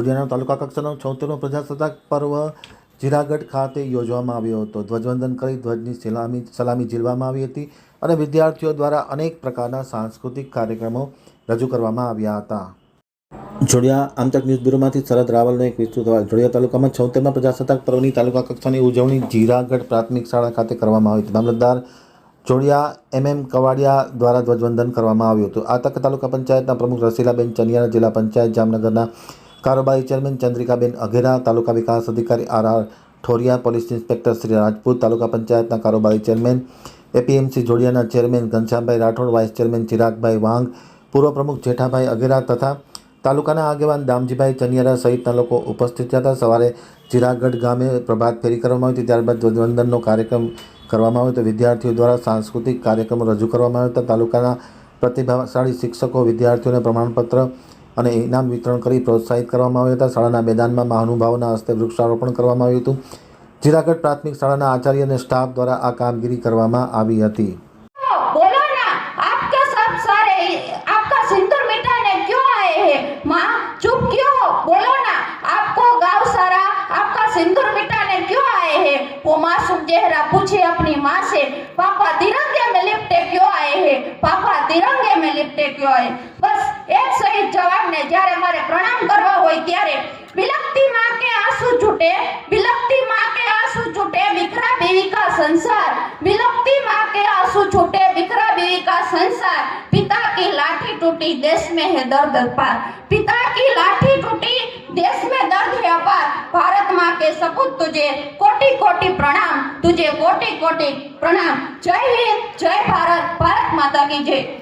જોડિયાના તાલુકા કક્ષાનો છોતેરમો પ્રજાસત્તાક પર્વ જીરાગઢ ખાતે યોજવામાં આવ્યો હતો. ધ્વજવંદન કરી ધ્વજની સલામી સલામી ઝીલવામાં આવી હતી અને વિદ્યાર્થીઓ દ્વારા અનેક પ્રકારના સાંસ્કૃતિક કાર્યક્રમો રજૂ કરવામાં આવ્યા હતા. જોડિયા આમતક ન્યૂઝ બ્યુરોમાંથી શરદ રાવલનો એક વિસ્તૃત અહેવાલ. જોડિયા તાલુકામાં છોતેરમા પ્રજાસત્તાક પર્વની તાલુકા કક્ષાની ઉજવણી જીરાગઢ પ્રાથમિક શાળા ખાતે કરવામાં આવી હતી. મામલતદાર જોડિયા એમ એમ કવાડિયા દ્વારા ધ્વજવંદન કરવામાં આવ્યું હતું. આ તક તાલુકા પંચાયતના પ્રમુખ રસીલાબેન ચનિયારા જિલ્લા પંચાયત જામનગરના કારોબારી ચેરમેન ચંદ્રિકાબેન અઘેરા, તાલુકા વિકાસ અધિકારી R R Thoriya, police inspector Shri Rajput, taluka પંચાયતના કારોબારી chairman APMC જોડિયાના chairman Ghanshyambhai Rathod, vice chairman Chiragbhai Vang, પૂર્વ પ્રમુખ જેઠાભાઈ અઘેરા તથા તાલુકાના આગેવાન દામજીભાઈ ચનિયારા સહિતના લોકો ઉપસ્થિત હતા. સવારે ચિરાગઢ ગામે પ્રભાત ફેરી કરવામાં આવી હતી. ત્યારબાદ ધ્વજવંદનનો કાર્યક્રમ કરવામાં આવ્યો હતો. વિદ્યાર્થીઓ દ્વારા સાંસ્કૃતિક કાર્યક્રમો રજૂ કરવામાં આવ્યા હતા. તાલુકાના પ્રતિભાશાળી શિક્ષકો, વિદ્યાર્થીઓને પ્રમાણપત્ર અને ઇનામ વિતરણ કરી પ્રોત્સાહિત કરવામાં આવ્યા હતા શાળાના મેદાનમાં મહાનુભાવોના હસ્તે વૃક્ષારોપણ કરવામાં આવ્યું હતું ચિરાગઢ પ્રાથમિક શાળાના આચાર્ય અને સ્ટાફ દ્વારા આ કામગીરી કરવામાં આવી હતી बोलो ना आपके सब सारे आपका सिंदूर मिटाने क्यों आए हैं माँ चुप क्यों हो बोलो ना आपको गांव सारा आपका सिंदूर मिटाने क्यों आए हैं वो मासूम चेहरा पूछे अपनी माँ से पापा तिरंगे में लिपटे क्यों आए हैं पापा तिरंगे में लिपटे क्यों आए बस એક શહીદ જવાનને જ્યારે મારે પ્રણામ કરવા હોય ત્યારે બિલકતી માં કે આંસુ છૂટે બિલકતી માં કે આંસુ છૂટે વિખરા બીવી કા સંસાર. બિલકતી માં કે આંસુ છૂટે વિખરા बीवी का संसार पिता की लाठी टूटी देश में है दर्द अपार पिता की लाठी टूटी देश में दर्द है अपार भारत माँ के सपूत तुझे कोटि कोटि प्रणाम तुझे कोटि कोटि प्रणाम जय हिंद जय भारत भारत माता की जय